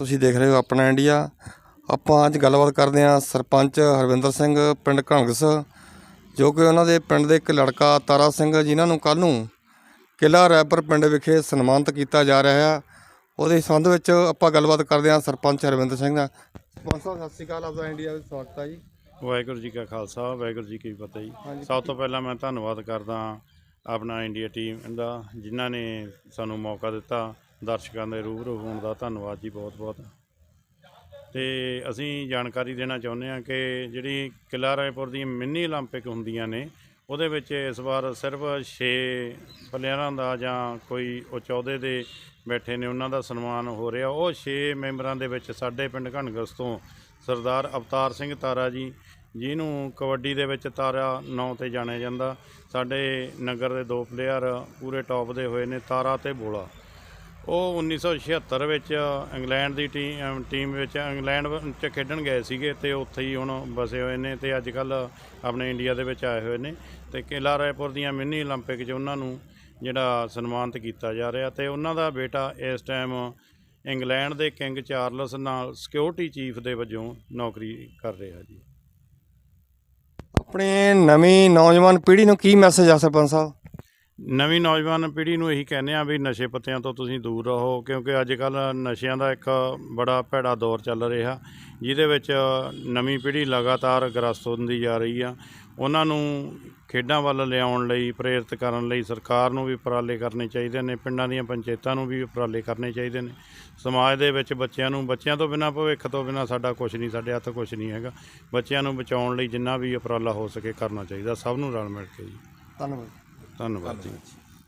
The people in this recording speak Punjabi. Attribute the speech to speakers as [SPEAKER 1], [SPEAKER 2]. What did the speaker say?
[SPEAKER 1] ਤੁਸੀਂ ਦੇਖ ਰਹੇ ਹੋ ਆਪਣਾ ਇੰਡੀਆ। ਆਪਾਂ ਅੱਜ ਗੱਲਬਾਤ ਕਰਦੇ ਹਾਂ ਸਰਪੰਚ ਹਰਵਿੰਦਰ ਸਿੰਘ ਪਿੰਡ ਘਣਗਸ ਜੋ ਕਿ ਉਹਨਾਂ ਦੇ ਪਿੰਡ ਦੇ ਇੱਕ ਲੜਕਾ ਤਾਰਾ ਸਿੰਘ ਜਿਨ੍ਹਾਂ ਨੂੰ ਕੱਲ ਨੂੰ ਕਿਲਾ ਰੈਪਰ ਪਿੰਡ ਵਿਖੇ ਸਨਮਾਨਿਤ ਕੀਤਾ ਜਾ ਰਿਹਾ ਹੈ। ਉਹਦੇ ਸੰਬੰਧ ਵਿੱਚ ਆਪਾਂ ਗੱਲਬਾਤ ਕਰਦੇ ਹਾਂ ਸਰਪੰਚ ਹਰਵਿੰਦਰ ਸਿੰਘ ਨਾਲ। ਸਰਪੰਚ ਸਾਹਿਬ ਸਤਿ ਸ਼੍ਰੀ ਅਕਾਲ ਆਪਦਾ ਇੰਡੀਆ ਵਿੱਚ ਸਵਾਗਤ ਹੈ ਜੀ।
[SPEAKER 2] ਵਾਹਿਗੁਰੂ ਜੀ ਕਾ ਖਾਲਸਾ ਵਾਹਿਗੁਰੂ ਜੀ ਕੀ ਫਤਿਹ ਜੀ। ਸਭ ਤੋਂ ਪਹਿਲਾਂ ਮੈਂ ਧੰਨਵਾਦ ਕਰਦਾ ਆਪਣਾ ਇੰਡੀਆ ਟੀਮ ਦਾ ਜਿਨ੍ਹਾਂ ਨੇ ਸਾਨੂੰ ਮੌਕਾ ਦਿੱਤਾ। ਦਰਸ਼ਕਾਂ ਦੇ ਰੂਬਰੂ ਹੋਣ ਦਾ ਧੰਨਵਾਦ ਜੀ ਬਹੁਤ ਬਹੁਤ ਤੇ ਅਸੀਂ ਜਾਣਕਾਰੀ ਦੇਣਾ ਚਾਹੁੰਦੇ ਹਾਂ ਕਿ ਜਿਹੜੀ ਕਿਲਾ ਰਾਏਪੁਰ ਦੀ ਮਿੰਨੀ 올림픽 ਹੁੰਦੀਆਂ ਨੇ ਉਹਦੇ ਵਿੱਚ ਇਸ ਵਾਰ ਸਿਰਫ 6 ਪਲੇਅਰਾਂ ਦਾ ਜਾਂ ਕੋਈ ਉਹ ਚੌਦੇ ਦੇ ਬੈਠੇ ਨੇ ਉਹਨਾਂ ਦਾ ਸਨਮਾਨ ਹੋ ਰਿਹਾ ਉਹ 6 ਮੈਂਬਰਾਂ ਦੇ ਵਿੱਚ ਸਾਡੇ ਪਿੰਡ ਘਣਗਸ ਤੋਂ ਸਰਦਾਰ ਅਵਤਾਰ ਸਿੰਘ ਤਾਰਾ ਜੀ ਜਿਹਨੂੰ ਕਬੱਡੀ ਦੇ ਵਿੱਚ ਤਾਰਾ ਨਾਂ ਤੇ ਜਾਣਿਆ ਜਾਂਦਾ ਸਾਡੇ ਨਗਰ ਦੇ ਦੋ ਪਲੇਅਰ ਪੂਰੇ ਟੌਪ ਦੇ ਹੋਏ ਨੇ ਤਾਰਾ ਤੇ ਬੋਲਾ ਉਹ 1976 ਵਿੱਚ ਇੰਗਲੈਂਡ ਦੀ ਟੀਮ ਟੀਮ ਵਿੱਚ ਇੰਗਲੈਂਡ ਚ ਖੇਡਣ ਗਏ ਸੀਗੇ ਤੇ ਉੱਥੇ ਹੀ ਹੁਣ ਵਸੇ ਹੋਏ ਨੇ ਤੇ ਅੱਜ ਕੱਲ ਆਪਣੇ ਇੰਡੀਆ ਦੇ ਵਿੱਚ ਆਏ ਹੋਏ ਨੇ ਤੇ ਕਿਲਾ ਰਾਏਪੁਰ ਦੀਆਂ ਮਿੰਨੀ 올림픽 'ਚ ਉਹਨਾਂ ਨੂੰ ਜਿਹੜਾ ਸਨਮਾਨਿਤ ਕੀਤਾ ਜਾ ਰਿਹਾ ਤੇ ਉਹਨਾਂ ਦਾ ਬੇਟਾ ਇਸ ਟਾਈਮ ਇੰਗਲੈਂਡ ਦੇ ਕਿੰਗ ਚਾਰਲਸ ਨਾਲ ਸਿਕਿਉਰਿਟੀ ਚੀਫ ਦੇ ਵਜੋਂ ਨੌਕਰੀ ਕਰ ਰਿਹਾ ਜੀ
[SPEAKER 1] ਆਪਣੇ ਨਵੀਂ ਨੌਜਵਾਨ ਪੀੜ੍ਹੀ ਨੂੰ ਕੀ ਮੈਸੇਜ ਆ ਸਰਪੰਚ ਸਾਹਿਬ
[SPEAKER 2] ਨਵੀਂ ਨੌਜਵਾਨ ਪੀੜ੍ਹੀ ਨੂੰ ਇਹੀ ਕਹਿੰਦੇ ਆ ਵੀ ਨਸ਼ੇ ਪੱਤਿਆਂ ਤੋਂ ਤੁਸੀਂ ਦੂਰ ਰਹੋ, ਕਿਉਂਕਿ ਅੱਜ ਕੱਲ ਨਸ਼ਿਆਂ ਦਾ ਇੱਕ ਬੜਾ ਭੈੜਾ ਦੌਰ ਚੱਲ ਰਿਹਾ, ਜਿਹਦੇ ਵਿੱਚ ਨਵੀਂ ਪੀੜ੍ਹੀ ਲਗਾਤਾਰ ਗ੍ਰਸਤ ਹੁੰਦੀ ਜਾ ਰਹੀ ਆ। ਉਹਨਾਂ ਨੂੰ ਖੇਡਾਂ ਵੱਲ ਲਿਆਉਣ ਲਈ, ਪ੍ਰੇਰਿਤ ਕਰਨ ਲਈ ਸਰਕਾਰ ਨੂੰ ਵੀ ਉਪਰਾਲੇ ਕਰਨੇ ਚਾਹੀਦੇ ਨੇ, ਪਿੰਡਾਂ ਦੀਆਂ ਪੰਚਾਇਤਾਂ ਨੂੰ ਵੀ ਉਪਰਾਲੇ ਕਰਨੇ ਚਾਹੀਦੇ ਨੇ। ਸਮਾਜ ਦੇ ਵਿੱਚ ਬੱਚਿਆਂ ਨੂੰ, ਬੱਚਿਆਂ ਤੋਂ ਬਿਨਾਂ ਭਵਿੱਖ ਤੋਂ ਬਿਨਾਂ ਸਾਡਾ ਕੁਝ ਨਹੀਂ, ਸਾਡੇ ਹੱਥ ਕੁਝ ਨਹੀਂ ਹੈਗਾ। ਬੱਚਿਆਂ ਨੂੰ ਬਚਾਉਣ ਲਈ ਜਿੰਨਾ ਵੀ ਉਪਰਾਲਾ ਹੋ ਸਕੇ ਕਰਨਾ ਚਾਹੀਦਾ, ਸਭ ਨੂੰ ਰਲ ਮਿਲ ਕੇ ਜੀ।
[SPEAKER 1] ਧੰਨਵਾਦ।
[SPEAKER 2] ਧੰਨਵਾਦ ਜੀ।